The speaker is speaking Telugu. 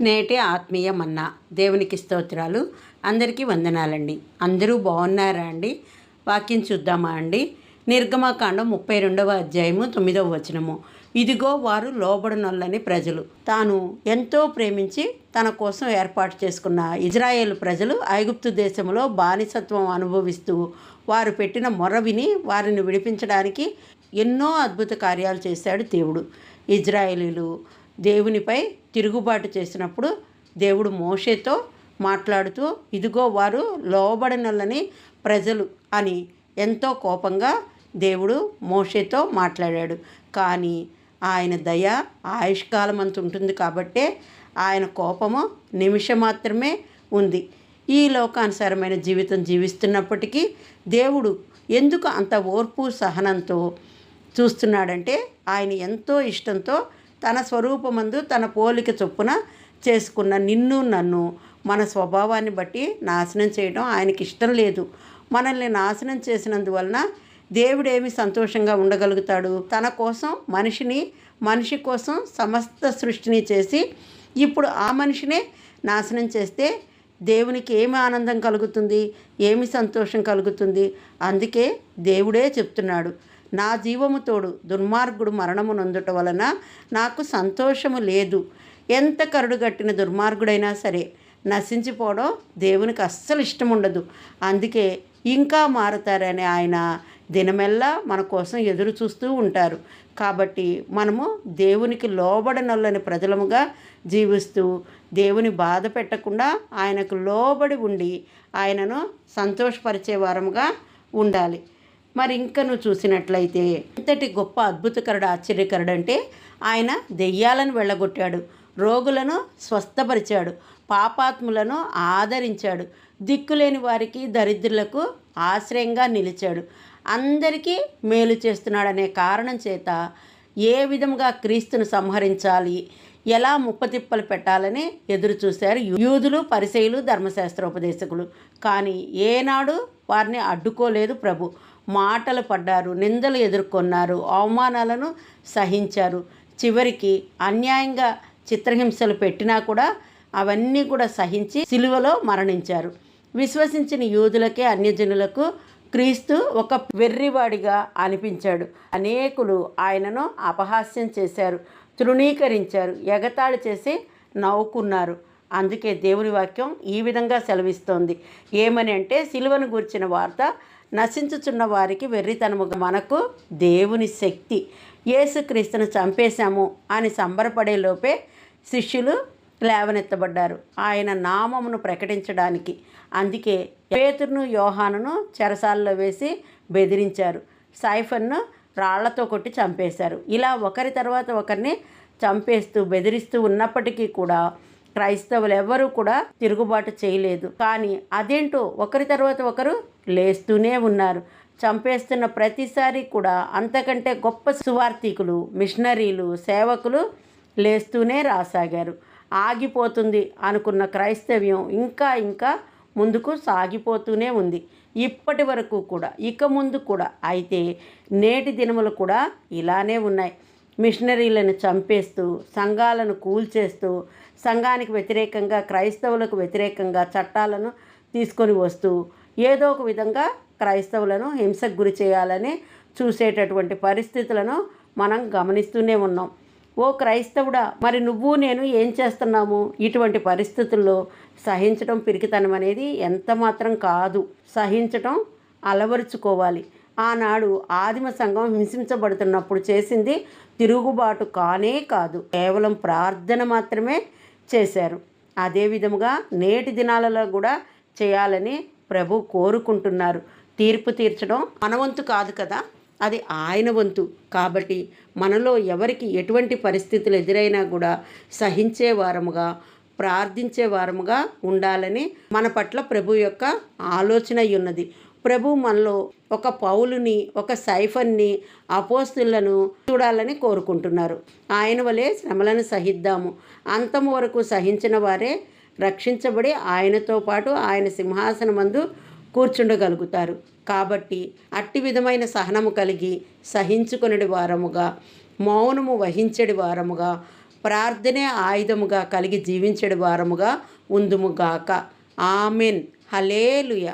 నేటి ఆత్మీయ మన్నా దేవునికి స్తోత్రాలు. అందరికీ వందనాలండి. అందరూ బాగున్నారా అండి? వాక్యం చూద్దామా అండి? నిర్గమకాండం ముప్పై రెండవ అధ్యాయము తొమ్మిదవ వచనము. ఇదిగో వారు లోబడనొల్లని ప్రజలు. తాను ఎంతో ప్రేమించి తన కోసం ఏర్పాటు చేసుకున్న ఇజ్రాయేల్ ప్రజలు ఐగుప్తు దేశంలో బానిసత్వం అనుభవిస్తూ వారు పెట్టిన మొర విని వారిని విడిపించడానికి ఎన్నో అద్భుత కార్యాలు చేశాడు దేవుడు. ఇజ్రాయేలీలు దేవునిపై తిరుగుబాటు చేసినప్పుడు దేవుడు మోషేతో మాట్లాడుతూ ఇదిగో వారు లోబడినల్లని ప్రజలు అని ఎంతో కోపంగా దేవుడు మోషేతో మాట్లాడాడు. కానీ ఆయన దయ ఆయుష్కాలం అంత ఉంటుంది కాబట్టే ఆయన కోపము నిమిషం మాత్రమే ఉంది. ఈ లోకానుసారమైన జీవితం జీవిస్తున్నప్పటికీ దేవుడు ఎందుకు అంత ఓర్పు సహనంతో చూస్తున్నాడంటే ఆయన ఎంతో ఇష్టంతో తన స్వరూపమందు తన పోలిక చొప్పున చేసుకున్న నిన్ను నన్ను మన స్వభావాన్ని బట్టి నాశనం చేయడం ఆయనకి ఇష్టం లేదు. మనల్ని నాశనం చేసినందువలన దేవుడేమి సంతోషంగా ఉండగలుగుతాడు? తన కోసం మనిషిని మనిషి కోసం సమస్త సృష్టిని చేసి ఇప్పుడు ఆ మనిషినే నాశనం చేస్తే దేవునికి ఏమి ఆనందం కలుగుతుంది? ఏమి సంతోషం కలుగుతుంది? అందుకే దేవుడే చెప్తున్నాడు. నా జీవము తోడు దుర్మార్గుడు మరణము నొందుట వలన నాకు సంతోషము లేదు. ఎంత కరుడుగట్టిన దుర్మార్గుడైనా సరే నశించిపోవడం దేవునికి అస్సలు ఇష్టం ఉండదు అందుకే ఇంకా మారుతారని ఆయన దినమెల్లా మన కోసం ఎదురు చూస్తూ ఉంటారు. కాబట్టి మనము దేవునికి లోబడనొల్లని ప్రజలముగా జీవిస్తూ దేవుని బాధ పెట్టకుండా ఆయనకు లోబడి ఉండి ఆయనను సంతోషపరిచే వారముగా ఉండాలి. మరి ఇంకా నువ్వు చూసినట్లయితే ఇంతటి గొప్ప అద్భుతకరుడు ఆశ్చర్యకరుడు అంటే ఆయన దెయ్యాలను వెళ్ళగొట్టాడు రోగులను స్వస్థపరిచాడు పాపాత్ములను ఆదరించాడు దిక్కులేని వారికి దరిద్రులకు ఆశ్రయంగా నిలిచాడు. అందరికీ మేలు చేస్తున్నాడనే కారణం చేత ఏ విధంగా క్రీస్తును సంహరించాలి ఎలా ముప్పతిప్పలు పెట్టాలని ఎదురు చూశారు యూదులు పరిసయులు ధర్మశాస్త్రోపదేశకులు. కానీ ఏనాడు వారిని అడ్డుకోలేదు ప్రభు. మాటలు పడ్డారు నిందలు ఎదుర్కొన్నారు అవమానాలను సహించారు. చివరికి అన్యాయంగా చిత్రహింసలు పెట్టినా కూడా అవన్నీ కూడా సహించి సిలువలో మరణించారు. విశ్వసించిన యూదులకే అన్యజనులకు క్రీస్తు ఒక వెర్రివాడిగా అనిపించాడు. అనేకులు ఆయనను అపహాస్యం చేశారు తృణీకరించారు ఎగతాళి చేసి నవ్వుకున్నారు. అందుకే దేవుని వాక్యం ఈ విధంగా సెలవిస్తోంది. ఏమని అంటే సిలువను గూర్చిన వార్త నశించుచున్న వారికి వెర్రితనముగా మనకు దేవుని శక్తి. యేసుక్రీస్తును చంపేశాము అని సంబరపడే లోపే శిష్యులు లేవనెత్తబడ్డారు. ఆయన నామమును ప్రకటించడానికి. అందుకే పేతురును యోహానును చెరసాల్లో వేసి బెదిరించారు. సైఫన్ను రాళ్ళతో కొట్టి చంపేశారు. ఇలా ఒకరి తర్వాత ఒకరిని చంపేస్తూ బెదిరిస్తూ ఉన్నప్పటికీ కూడా క్రైస్తవులు ఎవరూ కూడా తిరుగుబాటు చేయలేదు. కానీ అదేంటో ఒకరి తర్వాత ఒకరు లేస్తూనే ఉన్నారు. చంపేస్తున్న ప్రతిసారి కూడా అంతకంటే గొప్ప సువార్థికులు మిషనరీలు సేవకులు లేస్తూనే రాసాగారు. ఆగిపోతుంది అనుకున్న క్రైస్తవ్యం ఇంకా ఇంకా ముందుకు సాగిపోతూనే ఉంది. ఇప్పటి వరకు కూడా ఇక ముందు కూడా అయితే నేటి దినములు కూడా ఇలానే ఉన్నాయి. మిషనరీలను చంపేస్తూ సంఘాలను కూల్చేస్తూ సంఘానికి వ్యతిరేకంగా క్రైస్తవులకు వ్యతిరేకంగా చట్టాలను తీసుకొని వస్తూ ఏదో ఒక విధంగా క్రైస్తవులను హింసకు గురి చేయాలని చూసేటటువంటి పరిస్థితులను మనం గమనిస్తూనే ఉన్నాం. ఓ క్రైస్తవుడా మరి నువ్వు నేను ఏం చేస్తున్నాము? ఇటువంటి పరిస్థితుల్లో సహించడం పిరికితనం అనేది ఎంత మాత్రం కాదు. సహించటం అలవరుచుకోవాలి. ఆనాడు ఆదిమ సంఘం హింసించబడుతున్నప్పుడు చేసింది తిరుగుబాటు కానే కాదు. కేవలం ప్రార్థన మాత్రమే చేశారు. అదే విధముగా నేటి దినాలలో కూడా చేయాలని ప్రభు కోరుకుంటున్నారు. తీర్పు తీర్చడం మన వంతు కాదు కదా అది ఆయన వంతు. కాబట్టి మనలో ఎవరికి ఎటువంటి పరిస్థితులు ఎదురైనా కూడా సహించే వారముగా ప్రార్థించే వారముగా ఉండాలని మన పట్ల ప్రభు యొక్క ఆలోచన ఉన్నది. ప్రభు మనలో ఒక పౌలుని ఒక సైఫన్ని అపోస్తులను చూడాలని కోరుకుంటున్నారు. ఆయన వలె శ్రమలను సహిద్దాము. అంతం వరకు సహించిన వారే రక్షించబడి ఆయనతో పాటు ఆయన సింహాసనమందు కూర్చుండగలుగుతారు. కాబట్టి అట్టి విధమైన సహనము కలిగి సహించుకొనడి వారముగా మౌనము వహించడి వారముగా ప్రార్థనే ఆయుధముగా కలిగి జీవించడి వారముగా ఉందుముగాక ఆమెన్. హలేలుయ